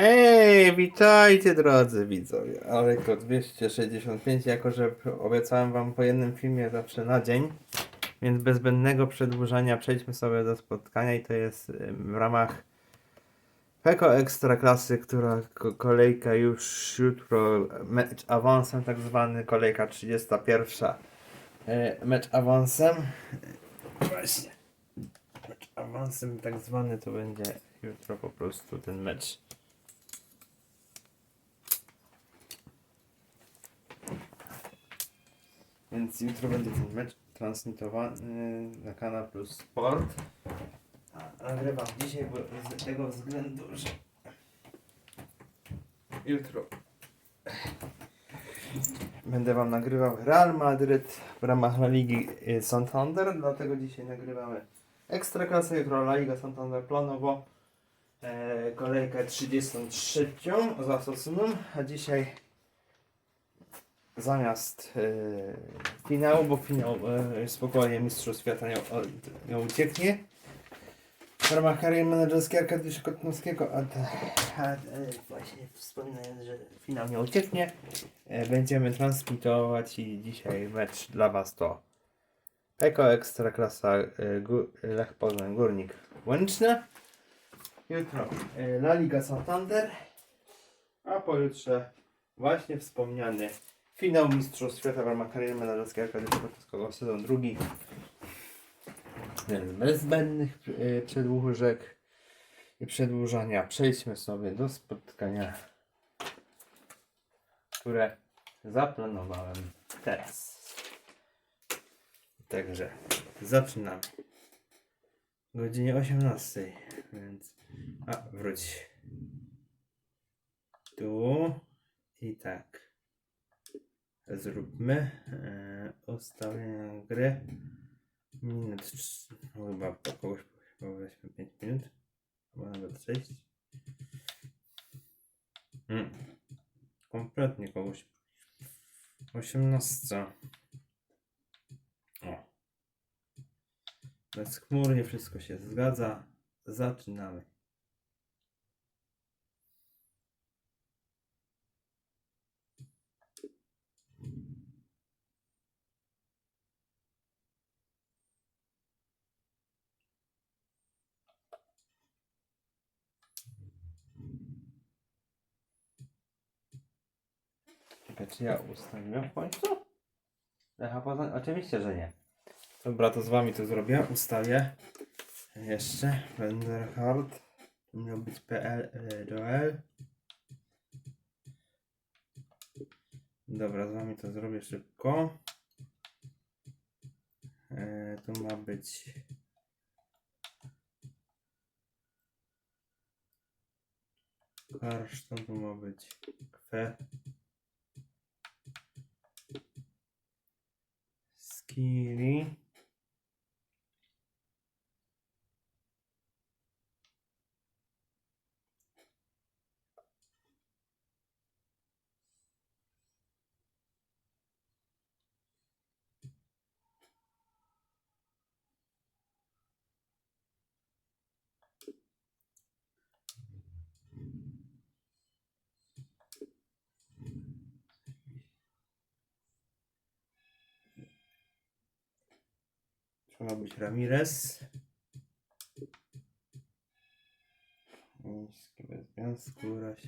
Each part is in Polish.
Hej, witajcie drodzy widzowie. Aleko 265, jako że obiecałem wam po jednym filmie zawsze na dzień, więc bez zbędnego przedłużania przejdźmy sobie do spotkania i to jest w ramach Peko Ekstra Klasy, która ko- kolejka już jutro, mecz awansem tak zwany, kolejka 31. E, Mecz awansem. Właśnie. Mecz awansem tak zwany to będzie jutro po prostu ten mecz. Więc jutro będzie ten mecz transmitowany na Kanał Plus Sport. A nagrywam dzisiaj bo z tego względu, że jutro będę wam nagrywał Real Madryt w ramach La Ligi Santander, dlatego dzisiaj nagrywamy Ekstraklasę, jutro La Liga Santander planowo e, kolejkę 33 za Sosuną, a dzisiaj zamiast e, finału, bo finał e, spokojnie Mistrzostw Świata nie, nie ucieknie. W ramach kariery menedżerskiej Arkadiusza Kotnowskiego, a, te, a e, właśnie wspominając, że finał nie ucieknie, e, będziemy transmitować i dzisiaj mecz dla Was to Peko Ekstraklasa e, Gó- Lech Poznań Górnik Łęczna. Jutro e, La Liga Santander, a pojutrze właśnie wspomniany finał Mistrzostw Świata w ramach kariery menedżerskiej Arkadiusza Kotnowskiego sezon drugi. Bez zbędnych y, przedłużek i przedłużania przejdźmy sobie do spotkania, które zaplanowałem teraz. Także zaczynamy. O godzinie 18, więc. A, wróć. Tu i tak. Zróbmy e, ustawienia gry. Minut, no chyba po kogoś chyba weźmy 5 minut, chyba nawet 6. Hmm. Kompletnie kogoś. 18. O. Bezchmurnie wszystko się zgadza. Zaczynamy. Czekaj, czy ja ustawiłem w końcu? Lecha Poznań? Oczywiście, że nie. Dobra, to z wami to zrobię. Ustawię. Jeszcze. Wenderhard. To miał być PL e. Dobra, z wami to zrobię szybko. E, tu ma być Karszton, tu ma być kwe. Pequenininho. Ma być Ramirez. Niski bez związku, raś.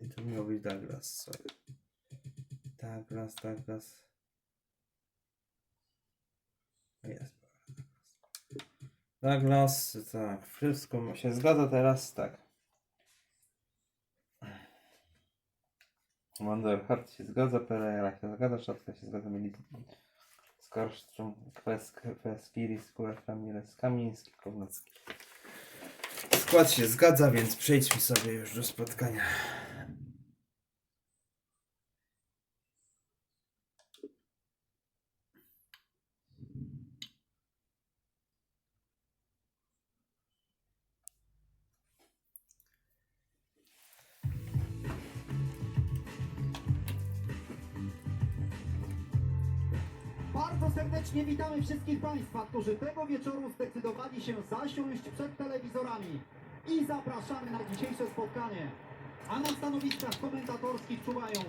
I to miał być Douglas, sorry. Douglas, Douglas. Jest. Douglas, tak, wszystko się zgadza teraz, tak. Wanderhart się zgadza, Pereira się zgadza, Szatka się zgadza, mieli Skarszczą, Kweskiri, Skórak, Ramirez, Kamiński, Kownacki. Skład się zgadza, więc przejdźmy sobie już do spotkania. Bardzo serdecznie witamy wszystkich Państwa, którzy tego wieczoru zdecydowali się zasiąść przed telewizorami. i zapraszamy na dzisiejsze spotkanie. A na stanowiskach komentatorskich czuwają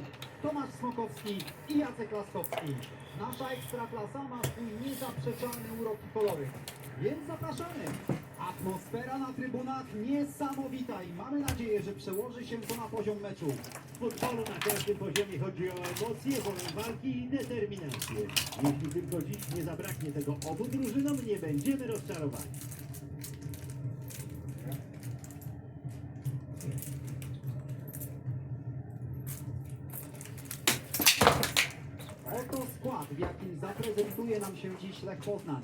Tomasz Smokowski i Jacek Laskowski. Nasza ekstraklasa ma swój niezaprzeczalny urok i kolory. Więc zapraszamy. Atmosfera na trybunach niesamowita i mamy nadzieję, że przełoży się to na poziom meczu. W futbolu na każdym poziomie chodzi o emocje, wolę walki i determinację. Jeśli tylko dziś nie zabraknie tego obu drużynom, nie będziemy rozczarowani. Oto skład, w jakim zaprezentuje nam się dziś Lech Poznań.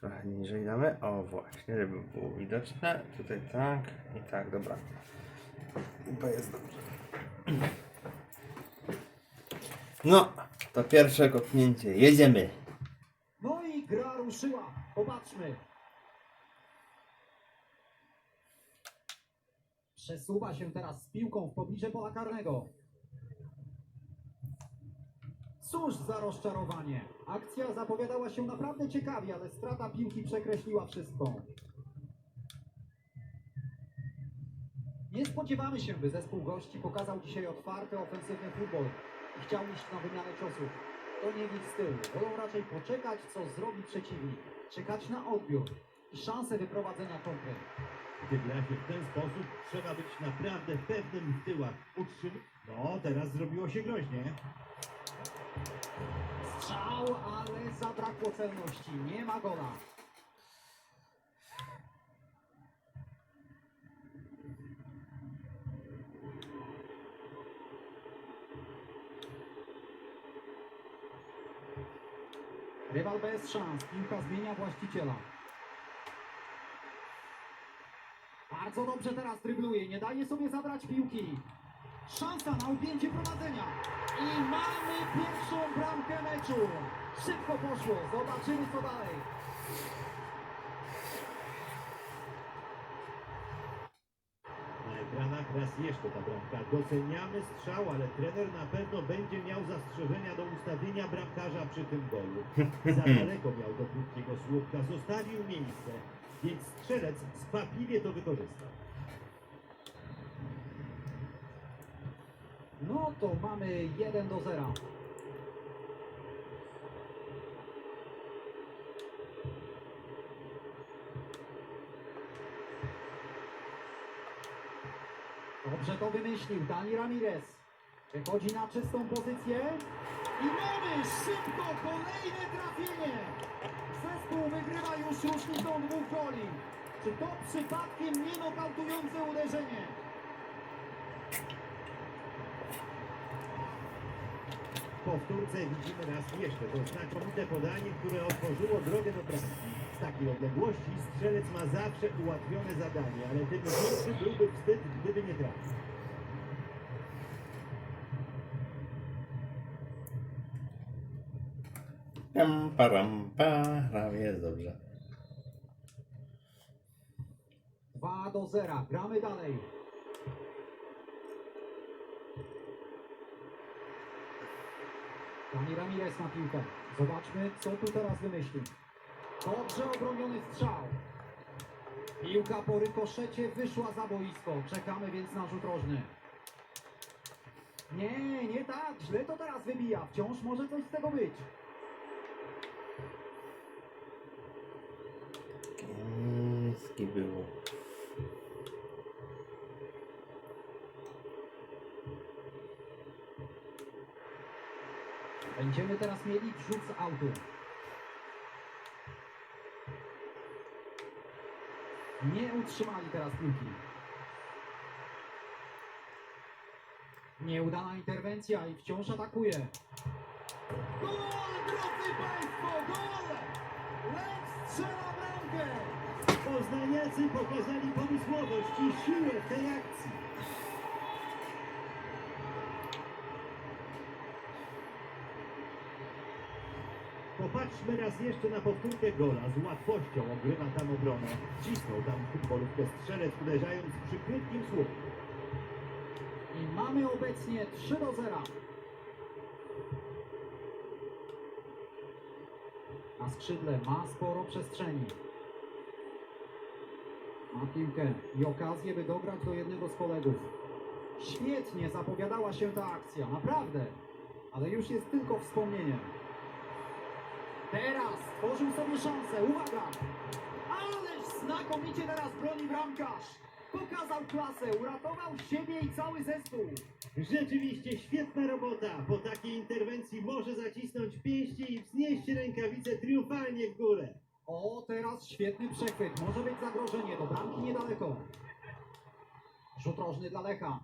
Trochę niżej damy. O, właśnie, żeby było widoczne. Tutaj tak i tak, dobra. Chyba jest dobrze. No, to pierwsze kopnięcie. Jedziemy. No i gra ruszyła. Popatrzmy. Przesuwa się teraz z piłką w pobliże pola karnego. Cóż za rozczarowanie. Akcja zapowiadała się naprawdę ciekawie, ale strata piłki przekreśliła wszystko. Nie spodziewamy się, by zespół gości pokazał dzisiaj otwarty, ofensywny futbol i chciał iść na wymianę ciosów. To nie w ich stylu. Wolą raczej poczekać, co zrobi przeciwnik. Czekać na odbiór i szansę wyprowadzenia kontry. Gdy gra się w ten sposób, trzeba być naprawdę pewnym w tyłach. Utrzym... No, teraz zrobiło się groźnie. Strzał, ale zabrakło celności. Nie ma gola. Rywal bez szans. Piłka zmienia właściciela. Bardzo dobrze teraz drybluje. Nie daje sobie zabrać piłki. Szansa na objęcie prowadzenia. I mamy pierwszą bramkę meczu. Szybko poszło. Zobaczymy co dalej. Na ekranach raz jeszcze ta bramka. Doceniamy strzał, ale trener na pewno będzie miał zastrzeżenia do ustawienia bramkarza przy tym golu. Za daleko miał do krótkiego słupka, zostawił miejsce, więc strzelec skwapliwie to wykorzystał. No to mamy 1 do 0. Dobrze to wymyślił Dani Ramirez. Wychodzi na czystą pozycję. I mamy szybko kolejne trafienie. Zespół wygrywa już różnicą dwóch goli. Czy to przypadkiem nie nokautujące uderzenie? Powtórce widzimy raz jeszcze to znakomite podanie, które otworzyło drogę do bramki. Z takiej odległości strzelec ma zawsze ułatwione zadanie, ale tym większy byłby wstyd, gdyby nie trafił. Pam, param, para, jest dobrze. 2 do 0. Gramy dalej. Dani Ramirez ma piłkę. Zobaczmy, co tu teraz wymyśli. Dobrze obroniony strzał. Piłka po rykoszecie wyszła za boisko. Czekamy więc na rzut rożny. Nie, nie tak. Źle to teraz wybija. Wciąż może coś z tego być. Kiński było. Będziemy teraz mieli rzut z autu. Nie utrzymali teraz piłki. Nieudana interwencja i wciąż atakuje. Gol, drodzy Państwo, gol! Lech strzela bramkę! Poznaniacy pokazali pomysłowość i siłę w tej akcji. Popatrzmy raz jeszcze na powtórkę gola. Z łatwością ogrywa tam obronę. Cisnął tam futbolówkę strzelec, uderzając przy krótkim słupku. I mamy obecnie 3 do 0. Na skrzydle ma sporo przestrzeni. Ma piłkę i okazję, by dograć do jednego z kolegów. Świetnie zapowiadała się ta akcja, naprawdę. Ale już jest tylko wspomnieniem. Teraz tworzył sobie szansę, uwaga! Ależ znakomicie teraz broni bramkarz! Pokazał klasę, uratował siebie i cały zespół. Rzeczywiście świetna robota. Po takiej interwencji może zacisnąć pięści i wznieść rękawice triumfalnie w górę. O, teraz świetny przechwyt. Może być zagrożenie. Do bramki niedaleko. Rzut rożny dla Lecha.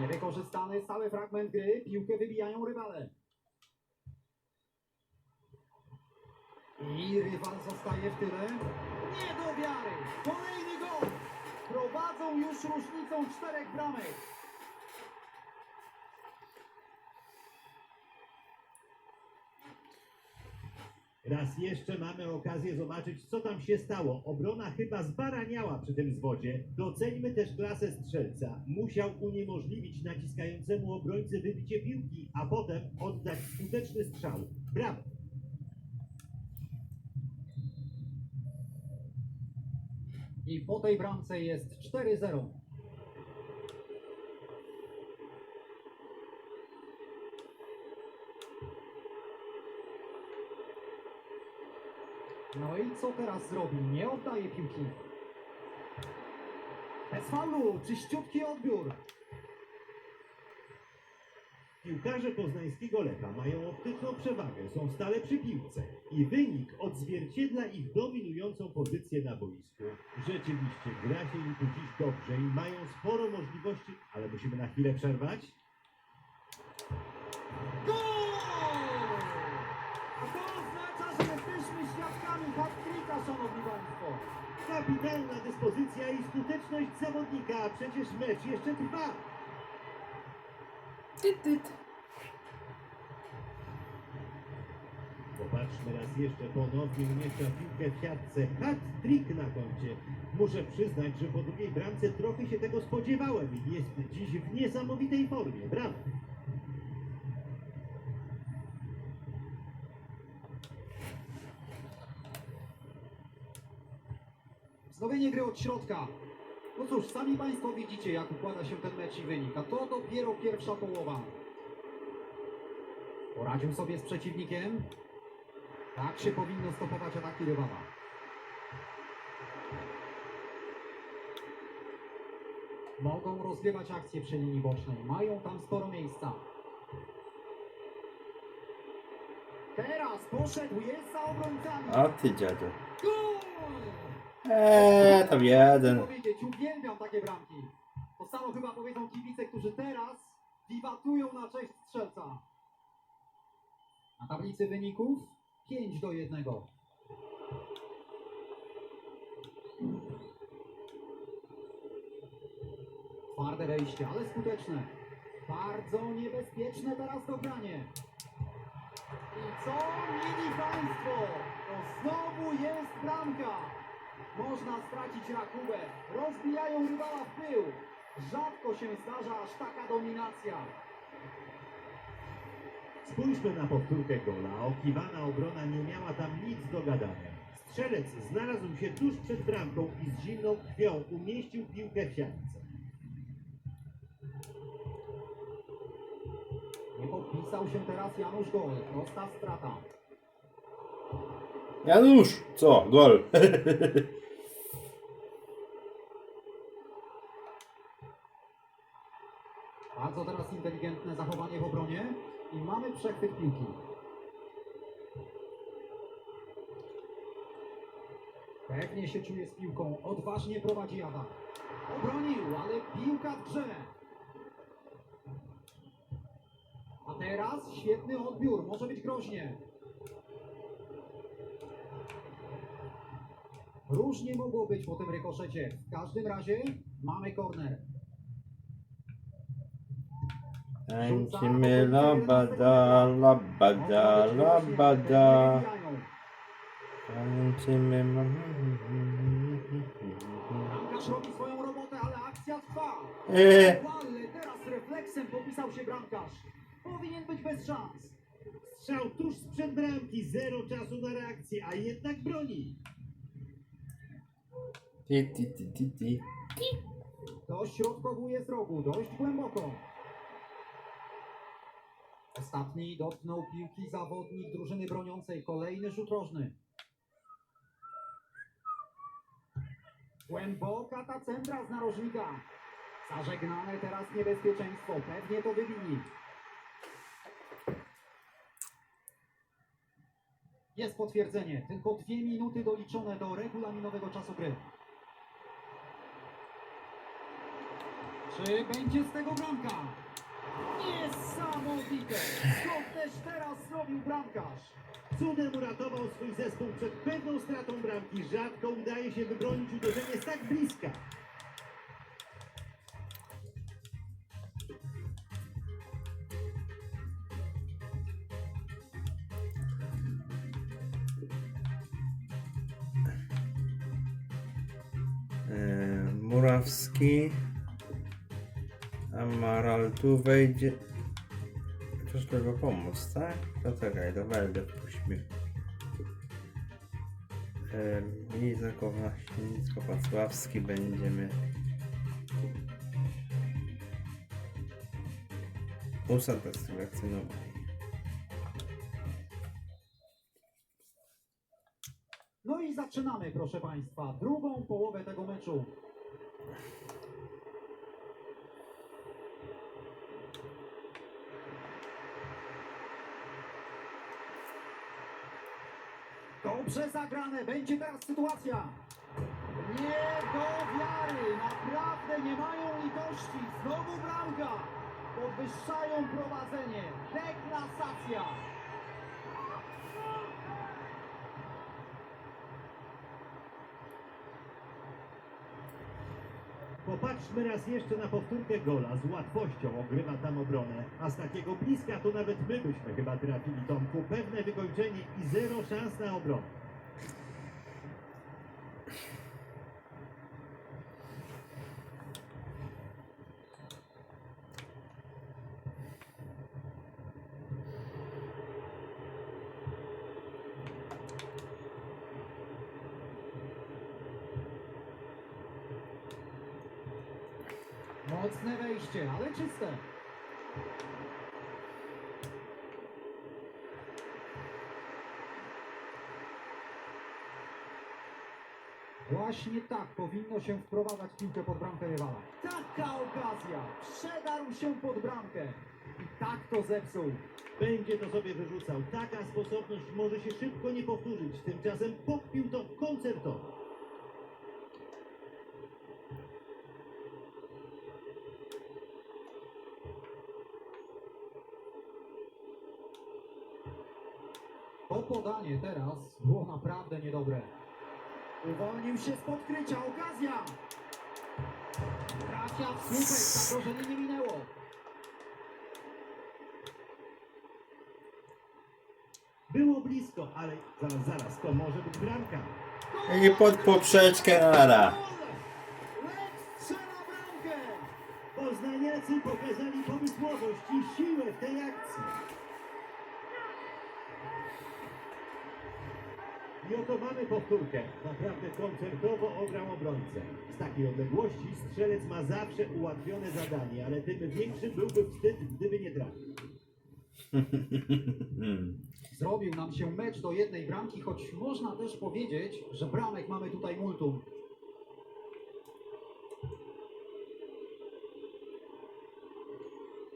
Niewykorzystany stały fragment gry. Piłkę wybijają rywale. I rywal zostaje w tyle. Nie do wiary. Kolejny gol. Prowadzą już różnicą czterech bramek. Raz jeszcze mamy okazję zobaczyć, co tam się stało. Obrona chyba zbaraniała przy tym zwodzie. Doceńmy też klasę strzelca. Musiał uniemożliwić naciskającemu obrońcy wybicie piłki, a potem oddać skuteczny strzał. Brawo! I po tej bramce jest 4-0. No i co teraz zrobi? Nie oddaje piłki. Bez faulu, czyściutki odbiór. Piłkarze poznańskiego Lecha mają optyczną przewagę, są stale przy piłce i wynik odzwierciedla ich dominującą pozycję na boisku. Rzeczywiście gra się im tu dziś dobrze i mają sporo możliwości, ale musimy na chwilę przerwać. Gol! I skuteczność zawodnika, a przecież mecz jeszcze trwa. Tyt, tyt. Popatrzmy raz jeszcze ponownie umieszcza piłkę w siatce. Hat-trick na koncie. Muszę przyznać, że po drugiej bramce trochę się tego spodziewałem. Jest dziś w niesamowitej formie. Brawo! Wznowienie gry od środka. No cóż, sami Państwo widzicie, jak układa się ten mecz i wynik, a to dopiero pierwsza połowa. Poradził sobie z przeciwnikiem. Tak się powinno stopować ataki rywala. Mogą rozgrywać akcje przy linii bocznej. Mają tam sporo miejsca. Teraz poszedł, jest za obrońcami. A ty dziadzie. Gol! Eee, tam jeden. powiedzieć, uwielbiam takie bramki. To samo chyba powiedzą kibice, którzy teraz wiwatują na cześć strzelca. Na tablicy wyników 5 do 1. Twarde wejście, ale skuteczne. Bardzo niebezpieczne teraz dogranie. I co mieli Państwo? To znowu jest bramka. Można stracić rachubę. Rozbijają rywala w pył. Rzadko się zdarza aż taka dominacja. Spójrzmy na powtórkę gola. Okiwana obrona nie miała tam nic do gadania. Strzelec znalazł się tuż przed bramką i z zimną krwią umieścił piłkę w siatce. Nie podpisał się teraz Janusz Gol. Prosta strata. Janusz! Co? Gol. Bardzo teraz inteligentny mamy przechwyt piłki. Pewnie się czuje z piłką, odważnie prowadzi atak. Obronił, ale piłka w grze. A teraz świetny odbiór, może być groźnie. Różnie mogło być po tym rykoszecie. W każdym razie mamy korner. Tańczymy labada, labada, labada. Tańczymy. Robi swoją robotę, ale akcja trwa. Eee. Teraz refleksem popisał się bramkarz. Powinien być bez szans. Strzał tuż sprzed bramki, zero czasu na reakcję, a jednak broni. Ti, ti, ti, ti, ti. Dośrodkowuje z rogu, dość głęboko. Ostatni dotknął piłki zawodnik drużyny broniącej. Kolejny rzut rożny. Głęboka ta centra z narożnika. Zażegnane teraz niebezpieczeństwo. Pewnie to wywini. Jest potwierdzenie. Tylko dwie minuty doliczone do regulaminowego czasu gry. Czy będzie z tego bramka? Niesamowite! Co też teraz zrobił bramkarz? Cudem uratował swój zespół przed pewną stratą bramki. Rzadko udaje się wybronić uderzenie z tak bliska. Eee, Murawski. Amaral tu wejdzie. Troszkę go pomóc, tak? To czekaj, do Weldy wpuśćmy. Eee, Liza Kowaśnicko, Pacławski będziemy. Usad selekcjonować. No i zaczynamy, proszę Państwa, drugą połowę tego meczu. Dobrze zagrane, będzie teraz sytuacja. Nie do wiary, naprawdę nie mają litości. Znowu bramka. Podwyższają prowadzenie. Deklasacja. Popatrzmy raz jeszcze na powtórkę gola. Z łatwością ogrywa tam obronę. A z takiego bliska to nawet my byśmy chyba trafili Tomku. Pewne wykończenie i zero szans na obronę. Mocne wejście, ale czyste. Właśnie tak powinno się wprowadzać piłkę pod bramkę rywala. Taka okazja! Przedarł się pod bramkę. I tak to zepsuł. Będzie to sobie wyrzucał. Taka sposobność może się szybko nie powtórzyć. Tymczasem pokpił to koncertowo. Podanie teraz było naprawdę niedobre. Uwolnił się z podkrycia, okazja! Trafia w słupek, zagrożenie nie minęło. Było blisko, ale zaraz, zaraz, to może być bramka. I pod poprzeczkę bramkę! Poznaniacy pokazali pomysłowość i siłę w tej akcji. I oto mamy powtórkę. Naprawdę koncertowo ograł obrońcę. Z takiej odległości strzelec ma zawsze ułatwione zadanie, ale tym większy byłby wstyd, gdyby nie trafił. Zrobił nam się mecz do jednej bramki, choć można też powiedzieć, że bramek mamy tutaj multum.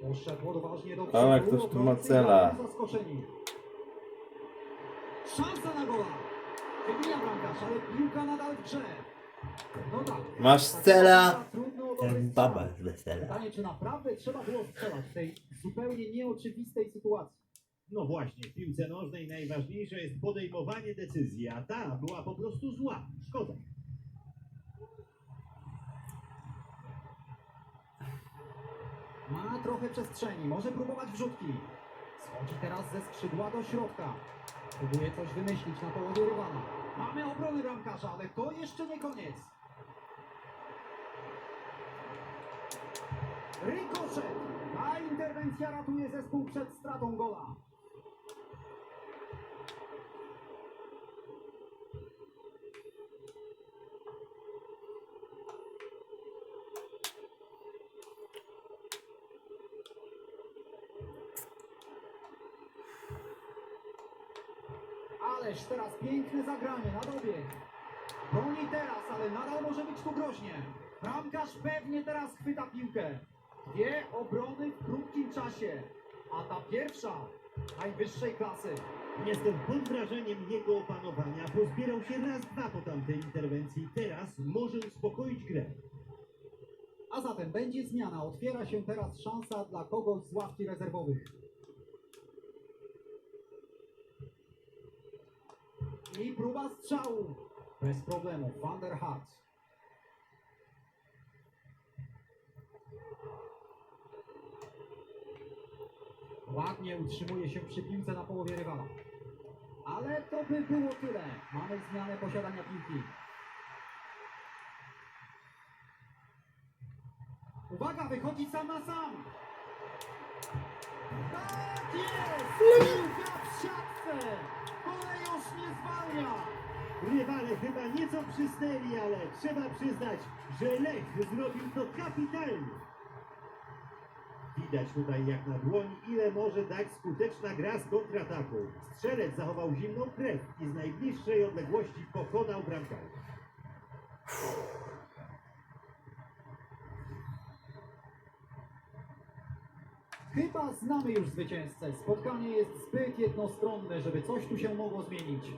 Poszedł odważnie do Ale przodu, ktoś tu ma cela. zaskoczeni. Szansa na gola. Masz cela, baba z wesela. Pytanie, czy naprawdę trzeba było strzelać w tej zupełnie nieoczywistej sytuacji. No właśnie, w piłce nożnej najważniejsze jest podejmowanie decyzji, a ta była po prostu zła. Szkoda. Ma trochę przestrzeni, może próbować wrzutki. Schodzi teraz ze skrzydła do środka. Próbuje coś wymyślić na połowie rywala. Mamy obrony bramkarza, ale to jeszcze nie koniec. Rykoszet! Ta interwencja ratuje zespół przed stratą gola. Ależ teraz piękne zagranie na dobieg. Broni teraz, ale nadal może być tu groźnie. Bramkarz pewnie teraz chwyta piłkę. Dwie obrony w krótkim czasie. A ta pierwsza najwyższej klasy. Jestem pod wrażeniem jego opanowania. Pozbierał się raz, dwa po tamtej interwencji. Teraz może uspokoić grę. A zatem będzie zmiana. Otwiera się teraz szansa dla kogoś z ławki rezerwowych. I próba strzału. Bez problemu. Van der Hart. Ładnie utrzymuje się przy piłce na połowie rywala. Ale to by było tyle. Mamy zmianę posiadania piłki. Uwaga, wychodzi sam na sam. Tak jest! Piłka w siatce! Zwalnia! Rywale chyba nieco przysnęli, ale trzeba przyznać, że Lech zrobił to kapitalnie. Widać tutaj jak na dłoni, ile może dać skuteczna gra z kontrataku. Strzelec zachował zimną krew i z najbliższej odległości pokonał bramkarza. Chyba znamy już zwycięzcę. Spotkanie jest zbyt jednostronne, żeby coś tu się mogło zmienić.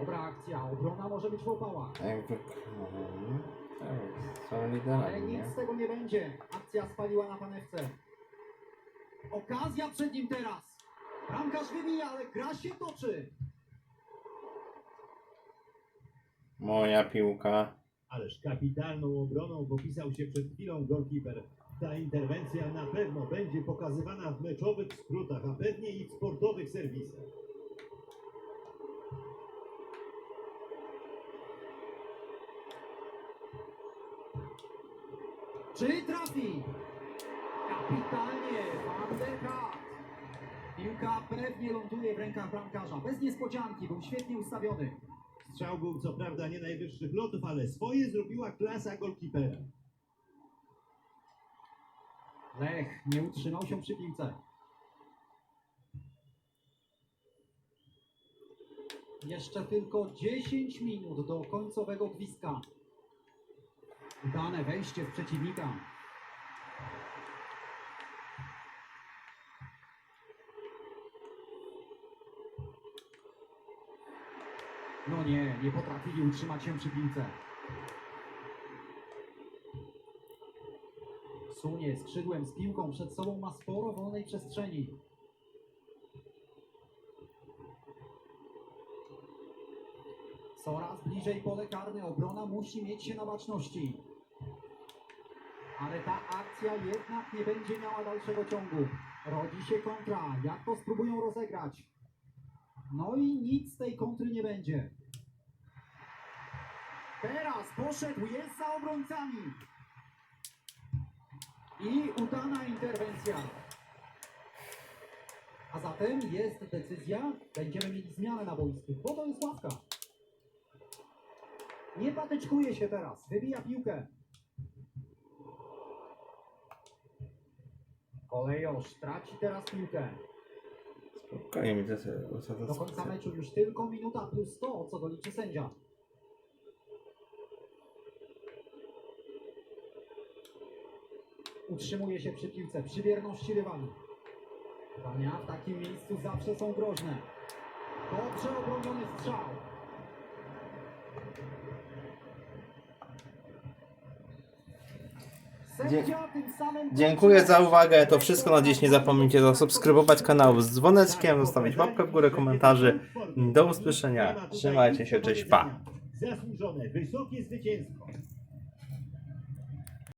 Dobra akcja, obrona może być w opałach. Jakby... Mhm. Tak, Są Ale nic z tego nie będzie. Akcja spaliła na panewce. Okazja przed nim teraz. Bramkarz wybija, ale gra się toczy. Moja piłka. Ależ kapitalną obroną popisał się przed chwilą golkiper. Ta interwencja na pewno będzie pokazywana w meczowych skrótach, a pewnie i w sportowych serwisach. Czy trafi? Pewnie ląduje w rękach bramkarza. Bez niespodzianki, był świetnie ustawiony. Strzał był co prawda nie najwyższych lotów, ale swoje zrobiła klasa golkipera. Lech nie utrzymał się przy piłce. Jeszcze tylko 10 minut do końcowego gwizdka. Udane wejście w przeciwnika. No nie, nie potrafili utrzymać się przy piłce. Sunie skrzydłem z piłką przed sobą ma sporo wolnej przestrzeni. Coraz bliżej pole karne, obrona musi mieć się na baczności. Ale ta akcja jednak nie będzie miała dalszego ciągu. Rodzi się kontra. Jak to spróbują rozegrać? No i nic z tej kontry nie będzie. Teraz poszedł, jest za obrońcami. I udana interwencja. A zatem jest decyzja, będziemy mieli zmianę na boisku, bo to jest ławka. Nie patyczkuje się teraz, wybija piłkę. Kolejosz traci teraz piłkę. Mi to sobie Do końca meczu już tylko minuta plus 100, co doliczy sędzia. Utrzymuje się przy piłce, przy wierności rywali. Podania w takim miejscu zawsze są groźne. Dobrze obroniony strzał. Samym Dziękuję za uwagę. To wszystko na dziś. Nie zapomnijcie zasubskrybować kanału z dzwoneczkiem, zostawić łapkę w górę, komentarzy. Do usłyszenia. Trzymajcie się, cześć, pa. Zasłużone, wysokie zwycięstwo.